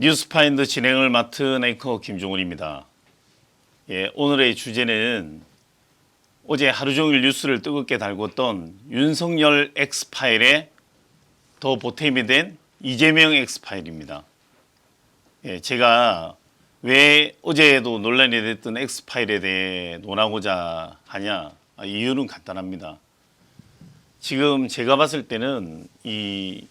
뉴스파인드 진행을 맡은 앵커 김종훈입니다. 예, 오늘의 주제는 어제 하루 종일 뉴스를 뜨겁게 달궜던 윤석열 엑스파일에 더 보탬이 된 이재명 엑스파일입니다. 예, 제가 왜 어제도 논란이 됐던 엑스파일에 대해 논하고자 하냐? 아, 이유는 간단합니다. 지금 제가 봤을 때는 이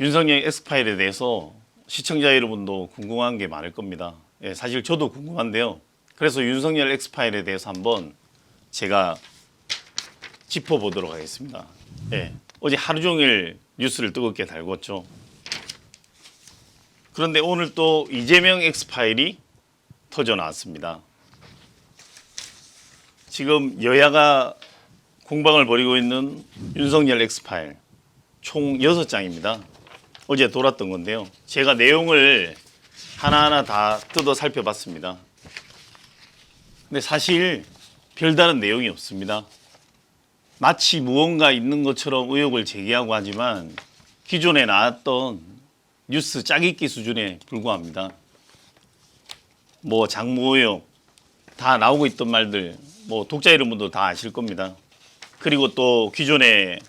윤석열 엑스파일에 대해서 시청자 여러분도 궁금한 게 많을 겁니다. 예, 사실 저도 궁금한데요. 그래서 윤석열 엑스파일에 대해서 한번 제가 짚어보도록 하겠습니다. 예, 어제 하루 종일 뉴스를 뜨겁게 달궜죠. 그런데 오늘 또 이재명 엑스파일이 터져 나왔습니다. 지금 여야가 공방을 벌이고 있는 윤석열 엑스파일 총 6장입니다. 어제 돌았던 건데요. 제가 내용을 하나하나 다 뜯어 살펴봤습니다. 근데 사실 별다른 내용이 없습니다. 마치 무언가 있는 것처럼 의혹을 제기하고 하지만 기존에 나왔던 뉴스 짜깁기 수준에 불과합니다. 뭐 장모 의혹 다 나오고 있던 말들 뭐 독자 여러분도 다 아실 겁니다. 그리고 또 기존에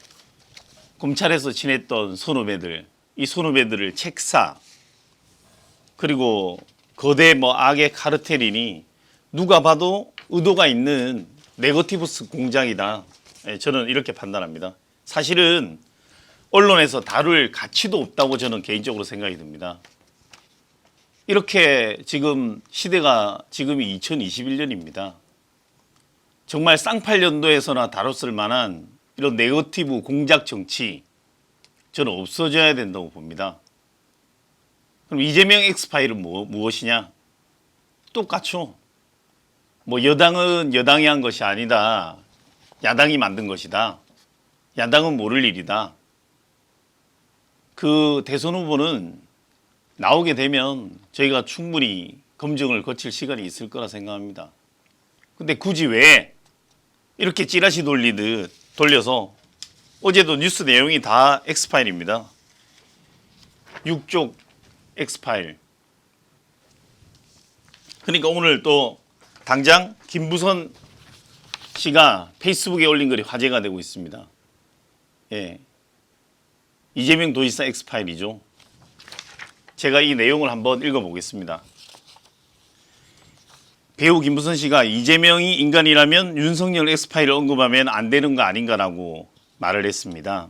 검찰에서 지냈던 선후배들 이 선후배들을 책사 그리고 거대 뭐 악의 카르텔이니 누가 봐도 의도가 있는 네거티브스 공장이다. 예, 저는 이렇게 판단합니다. 사실은 언론에서 다룰 가치도 없다고 저는 개인적으로 생각이 듭니다. 이렇게 지금 시대가 지금이 2021년입니다. 정말 쌍팔년도에서나 다뤘을 만한 이런 네거티브 공작 정치 저는 없어져야 된다고 봅니다. 그럼 이재명 엑스파일은 뭐, 무엇이냐? 똑같죠. 뭐 여당은 여당이 한 것이 아니다. 야당이 만든 것이다. 야당은 모를 일이다. 그 대선 후보는 나오게 되면 저희가 충분히 검증을 거칠 시간이 있을 거라 생각합니다. 근데 굳이 왜 이렇게 찌라시 돌리듯 돌려서 어제도 뉴스 내용이 다 엑스파일입니다. 6쪽 엑스파일. 그러니까 오늘 또 당장 김부선 씨가 페이스북에 올린 글이 화제가 되고 있습니다. 예. 이재명 도지사 엑스파일이죠. 제가 이 내용을 한번 읽어보겠습니다. 배우 김부선 씨가 이재명이 인간이라면 윤석열 엑스파일을 언급하면 안 되는 거 아닌가라고 말을 했습니다.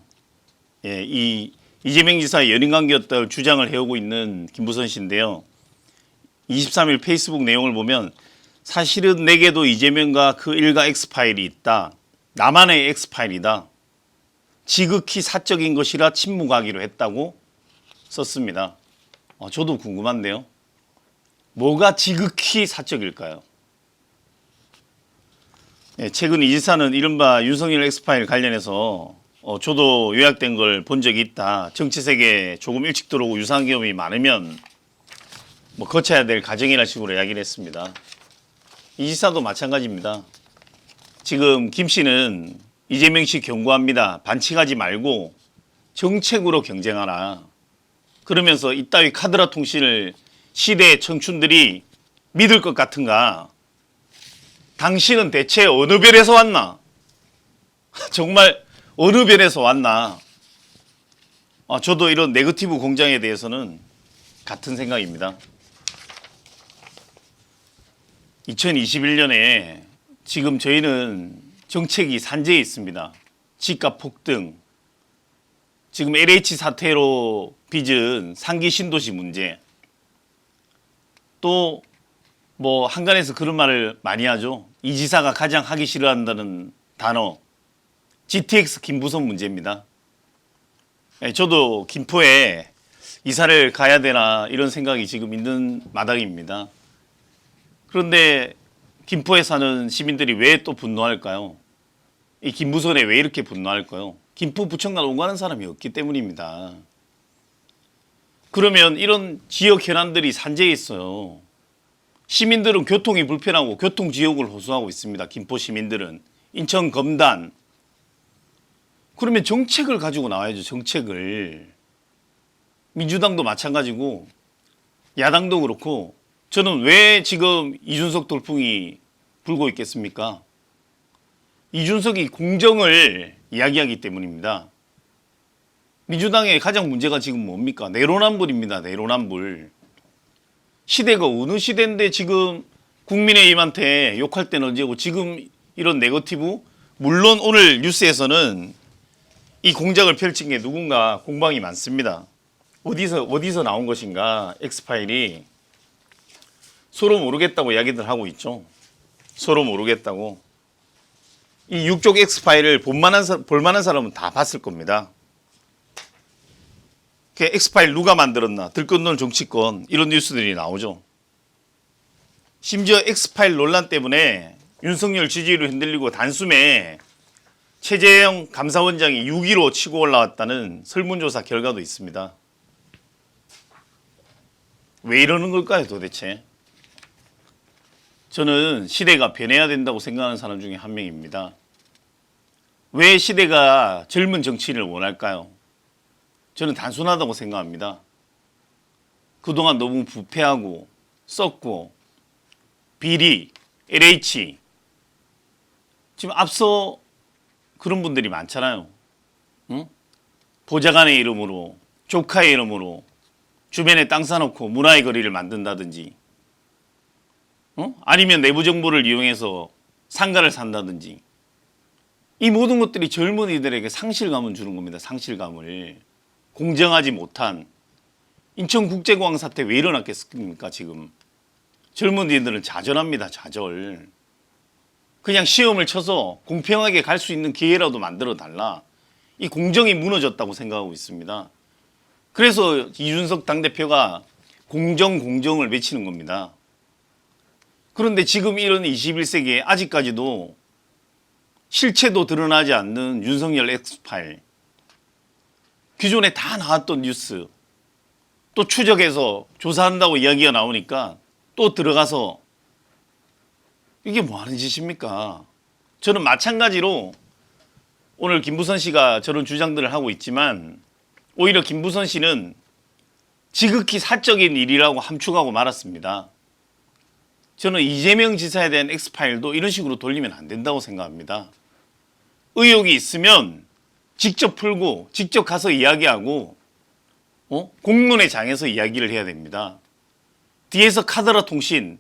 예, 이 이재명 지사의 연인 관계였다고 주장을 해오고 있는 김부선 씨인데요. 23일 페이스북 내용을 보면 사실은 내게도 이재명과 그 일가 엑스파일이 있다. 나만의 엑스파일이다. 지극히 사적인 것이라 침묵하기로 했다고 썼습니다. 어, 저도 궁금한데요. 뭐가 지극히 사적일까요? 예, 최근 이 지사는 이른바 윤석열 엑스파일 관련해서 어, 저도 요약된 걸 본 적이 있다. 정치 세계에 조금 일찍 들어오고 유사한 경험이 많으면 뭐 거쳐야 될 과정이라 식으로 이야기를 했습니다. 이 지사도 마찬가지입니다. 지금 김 씨는 이재명 씨 경고합니다. 반칙하지 말고 정책으로 경쟁하라. 그러면서 이따위 카드라 통신을 시대의 청춘들이 믿을 것 같은가? 당신은 대체 어느 별에서 왔나? 정말 어느 별에서 왔나? 아, 저도 이런 네거티브 공장에 대해서는 같은 생각입니다. 2021년에 지금 저희는 정책이 산재에 있습니다. 집값 폭등, 지금 LH 사태로 빚은 상기 신도시 문제, 또 뭐 한간에서 그런 말을 많이 하죠. 이 지사가 가장 하기 싫어한다는 단어, GTX 김부선 문제입니다. 예, 저도 김포에 이사를 가야 되나 이런 생각이 지금 있는 마당입니다. 그런데 김포에 사는 시민들이 왜 또 분노할까요? 이 김부선에 왜 이렇게 분노할까요? 김포 부천간 오가는 사람이 없기 때문입니다. 그러면 이런 지역 현안들이 산재해 있어요. 시민들은 교통이 불편하고 교통 지역을 호소하고 있습니다. 김포 시민들은 인천 검단 그러면 정책을 가지고 나와야죠. 정책을 민주당도 마찬가지고 야당도 그렇고 저는 왜 지금 이준석 돌풍이 불고 있겠습니까? 이준석이 공정을 이야기하기 때문입니다. 민주당의 가장 문제가 지금 뭡니까? 내로남불입니다. 내로남불. 시대가 어느 시대인데 지금 국민의힘한테 욕할 때는 언제고 지금 이런 네거티브 물론 오늘 뉴스에서는 이 공작을 펼친 게 누군가 공방이 많습니다. 어디서 어디서 나온 것인가 엑스파일이 서로 모르겠다고 이야기들 하고 있죠. 서로 모르겠다고. 이 육족 엑스파일을 볼만한, 사- 볼만한 사람은 다 봤을 겁니다. 그 엑스파일 누가 만들었나 들끓는 정치권 이런 뉴스들이 나오죠. 심지어 엑스파일 논란 때문에 윤석열 지지율이 흔들리고 단숨에 최재형 감사원장이 6위로 치고 올라왔다는 설문조사 결과도 있습니다. 왜 이러는 걸까요 도대체? 저는 시대가 변해야 된다고 생각하는 사람 중에 한 명입니다. 왜 시대가 젊은 정치인을 원할까요? 저는 단순하다고 생각합니다. 그동안 너무 부패하고 썩고 비리, LH 지금 앞서 그런 분들이 많잖아요. 응? 보좌관의 이름으로 조카의 이름으로 주변에 땅 사놓고 문화의 거리를 만든다든지 어? 아니면 내부 정보를 이용해서 상가를 산다든지 이 모든 것들이 젊은이들에게 상실감을 주는 겁니다. 상실감을 공정하지 못한 인천국제공항 사태 왜 일어났겠습니까 지금 젊은이들은 좌절합니다. 좌절 그냥 시험을 쳐서 공평하게 갈 수 있는 기회라도 만들어 달라 이 공정이 무너졌다고 생각하고 있습니다. 그래서 이준석 당대표가 공정 공정을 외치는 겁니다. 그런데 지금 이런 21세기에 아직까지도 실체도 드러나지 않는 윤석열 엑스파일 기존에 다 나왔던 뉴스 또 추적해서 조사한다고 이야기가 나오니까 또 들어가서 이게 뭐 하는 짓입니까? 저는 마찬가지로 오늘 김부선 씨가 저런 주장들을 하고 있지만 오히려 김부선 씨는 지극히 사적인 일이라고 함축하고 말았습니다. 저는 이재명 지사에 대한 엑스파일도 이런 식으로 돌리면 안 된다고 생각합니다. 의혹이 있으면 직접 풀고 직접 가서 이야기하고 어? 공론의 장에서 이야기를 해야 됩니다. 뒤에서 카더라 통신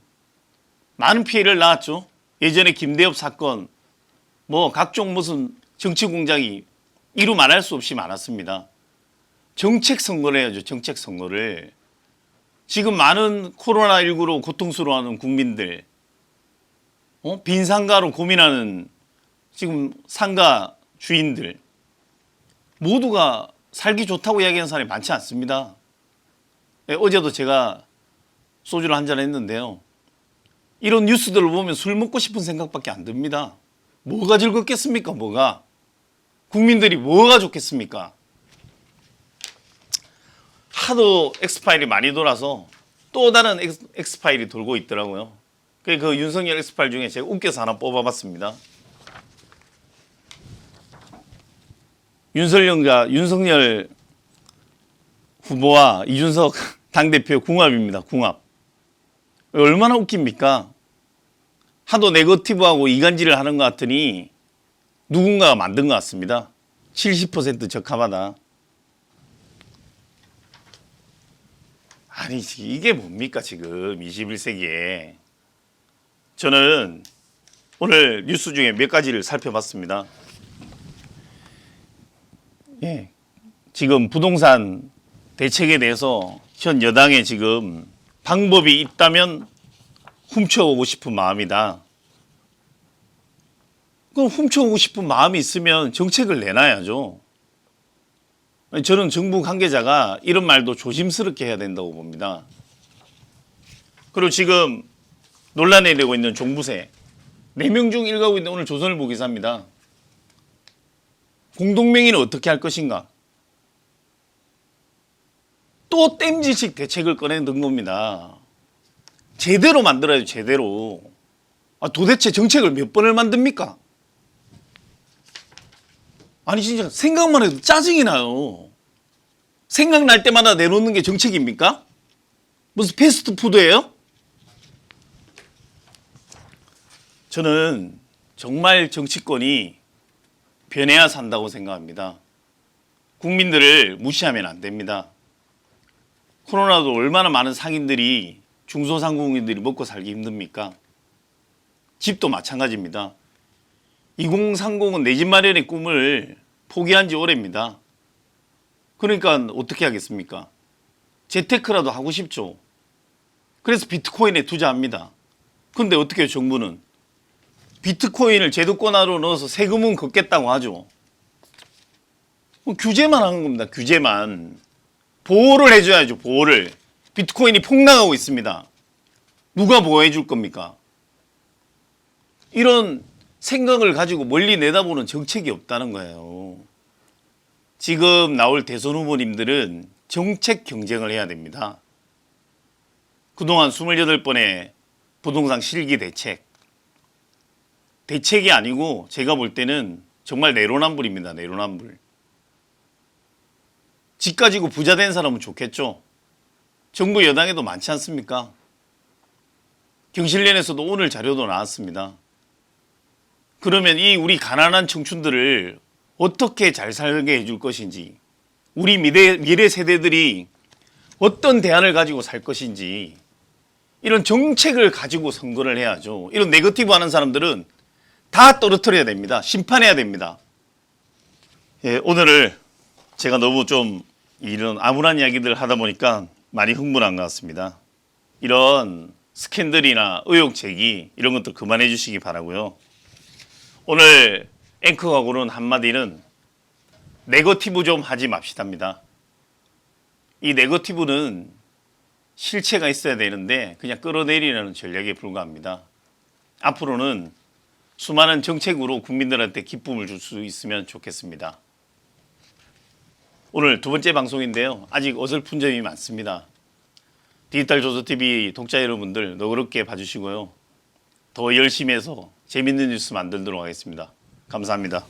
많은 피해를 낳았죠. 예전에 김대엽 사건 뭐 각종 무슨 정치 공작이 이루 말할 수 없이 많았습니다. 정책 선거를 해야죠. 정책 선거를. 지금 많은 코로나19로 고통스러워하는 국민들, 어? 빈 상가로 고민하는 지금 상가 주인들, 모두가 살기 좋다고 이야기하는 사람이 많지 않습니다. 예, 어제도 제가 소주를 한 잔 했는데요. 이런 뉴스들을 보면 술 먹고 싶은 생각밖에 안 듭니다. 뭐가 즐겁겠습니까? 뭐가? 국민들이 뭐가 좋겠습니까? 하도 엑스파일이 많이 돌아서 또 다른 엑스, 엑스파일이 돌고 있더라고요. 그, 그 윤석열 엑스파일 중에 제가 웃겨서 하나 뽑아봤습니다. 윤석열과 윤석열 후보와 이준석 당대표 궁합입니다. 궁합. 얼마나 웃깁니까? 하도 네거티브하고 이간질을 하는 것 같으니 누군가가 만든 것 같습니다. 70% 적합하다. 아니 이게 뭡니까 지금 21세기에 저는 오늘 뉴스 중에 몇 가지를 살펴봤습니다. 예, 지금 부동산 대책에 대해서 현 여당에 지금 방법이 있다면 훔쳐오고 싶은 마음이다. 그럼 훔쳐오고 싶은 마음이 있으면 정책을 내놔야죠. 저는 정부 관계자가 이런 말도 조심스럽게 해야 된다고 봅니다. 그리고 지금 논란이 되고 있는 종부세 4명 중 1가구인데 오늘 조선일보 기사입니다. 공동명의는 어떻게 할 것인가? 또 땜질식 대책을 꺼내는 겁니다. 제대로 만들어야죠, 제대로. 아, 도대체 정책을 몇 번을 만듭니까? 아니, 진짜 생각만 해도 짜증이 나요. 생각날 때마다 내놓는 게 정책입니까? 무슨 패스트푸드예요? 저는 정말 정치권이 변해야 산다고 생각합니다. 국민들을 무시하면 안 됩니다. 코로나도 얼마나 많은 상인들이 중소상공인들이 먹고 살기 힘듭니까? 집도 마찬가지입니다. 2030은 내 집 마련의 꿈을 포기한 지 오래입니다. 그러니까 어떻게 하겠습니까? 재테크라도 하고 싶죠. 그래서 비트코인에 투자합니다. 근데 어떻게 정부는? 비트코인을 제도권화로 넣어서 세금은 걷겠다고 하죠. 그럼 규제만 하는 겁니다. 규제만. 보호를 해줘야죠. 보호를. 비트코인이 폭락하고 있습니다. 누가 보호해 줄 겁니까? 이런 생각을 가지고 멀리 내다보는 정책이 없다는 거예요. 지금 나올 대선 후보님들은 정책 경쟁을 해야 됩니다. 그동안 28번의 부동산 실기 대책. 대책이 아니고 제가 볼 때는 정말 내로남불입니다. 내로남불. 집 가지고 부자 된 사람은 좋겠죠. 정부 여당에도 많지 않습니까? 경실련에서도 오늘 자료도 나왔습니다. 그러면 이 우리 가난한 청춘들을 어떻게 잘 살게 해줄 것인지, 우리 미래, 미래 세대들이 어떤 대안을 가지고 살 것인지, 이런 정책을 가지고 선거를 해야죠. 이런 네거티브 하는 사람들은 다 떨어뜨려야 됩니다. 심판해야 됩니다. 예, 오늘을 제가 너무 좀 이런 암울한 이야기들 하다 보니까 많이 흥분한 것 같습니다. 이런 스캔들이나 의혹 제기 이런 것들 그만해 주시기 바라고요. 오늘 앵커가 고른 한마디는 네거티브 좀 하지 맙시다입니다. 이 네거티브는 실체가 있어야 되는데 그냥 끌어내리는 전략에 불과합니다. 앞으로는 수많은 정책으로 국민들한테 기쁨을 줄 수 있으면 좋겠습니다. 오늘 두 번째 방송인데요. 아직 어설픈 점이 많습니다. 디지털 조선TV 독자 여러분들 너그럽게 봐주시고요. 더 열심히 해서 재밌는 뉴스 만들도록 하겠습니다. 감사합니다.